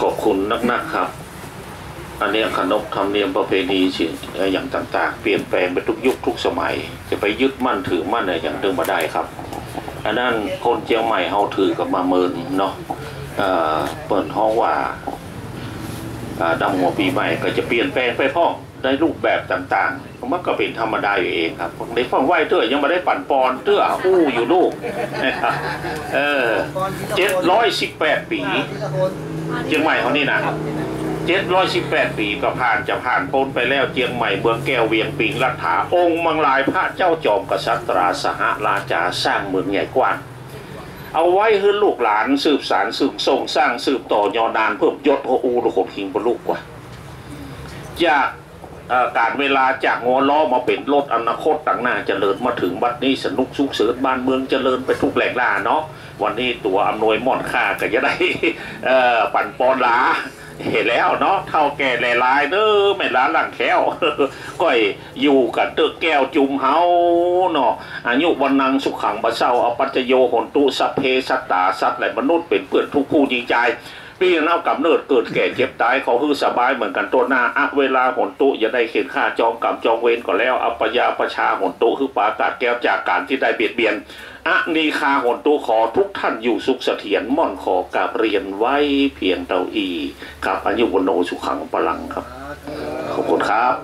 ขอบคุณนักๆครับ อันนี้ขนบธรรมเนียมประเพณีสิ่งอย่างต่าง ๆ เปลี่ยนแปลงไปทุกยุคทุกสมัย จะไปยึดมั่นถือมั่นอะไรอย่างเดิมมาได้ครับอันนั้นคนเชียงใหม่เฮาถือกับมาเมินเนาะเอ่อเปิดห้องว่าอ่าดำหัวปีใหม่ก็จะเปลี่ยนแปลงไปพ่อในรูปแบบต่างๆมันก็เป็นธรรมดาอยู่เองครับในฟังไหวเตื้อยังไม่ได้ปั่นปอนเตื้ออู้อยู่ลูกนเออเจ็ดร้อยสิบแปดปี เชียงใหม่เขานี่นะเจ็ดร้อยสิบแปดปีก็ผ่านจะผ่านพ้นไปแล้วเชียงใหม่เมืองแก้วเวียงปิงรัฐาองค์มังลายพระเจ้าจอมกษัตริย์สหราชาสร้างเมืองใหญ่กว้างเอาไว้ให้ลูกหลานสืบสารสืบส่งสร้างสืบต่อยอวนานเพิ่มยศโออูระขบหิงบรรลุกว่าจากเอ่อ การเวลาจากงอล้อมาเป็นรถอนาคตต่างหน้าเจริญมาถึงบัดนี้สนุกสุขเสริญบ้านเมืองเจริญไปทุกแหล่งล่าเนาะวันนี้ตัวอำนวยมอนค่าก็จะได้ปั่นปอนลาเห็นแล้วเนาะเท่าแก่หลายๆเด้อแม่ล้านหลังแค้วก้อยอยู่กับเตอแก้วจุมเฮาเนาะอายุวันนังสุขังบะเศร้าเอาปัจจโยหนตุสัพเพสัตตาสัตว์และมนุษย์เป็นเพื่อนทุกคู่จริงใจ ปีเน่ากับเนิดเกิดแก่เจ็บตายเขาคือสบายเหมือนกันตัวหน้าอักเวลาหนตุอย่าได้เข็นค่าจองกรรมจองเวรก็แล้วอัปยาประชาหนตุคือปากาศแก้วจากการที่ได้เบียดเบียนอะนีคาหนตุขอทุกท่านอยู่สุขเสถียรม่อนขอกราบเรียนไว้เพียงเต่าอีครับอายุวโนสุขังพลังครับ ขอบคุณครับ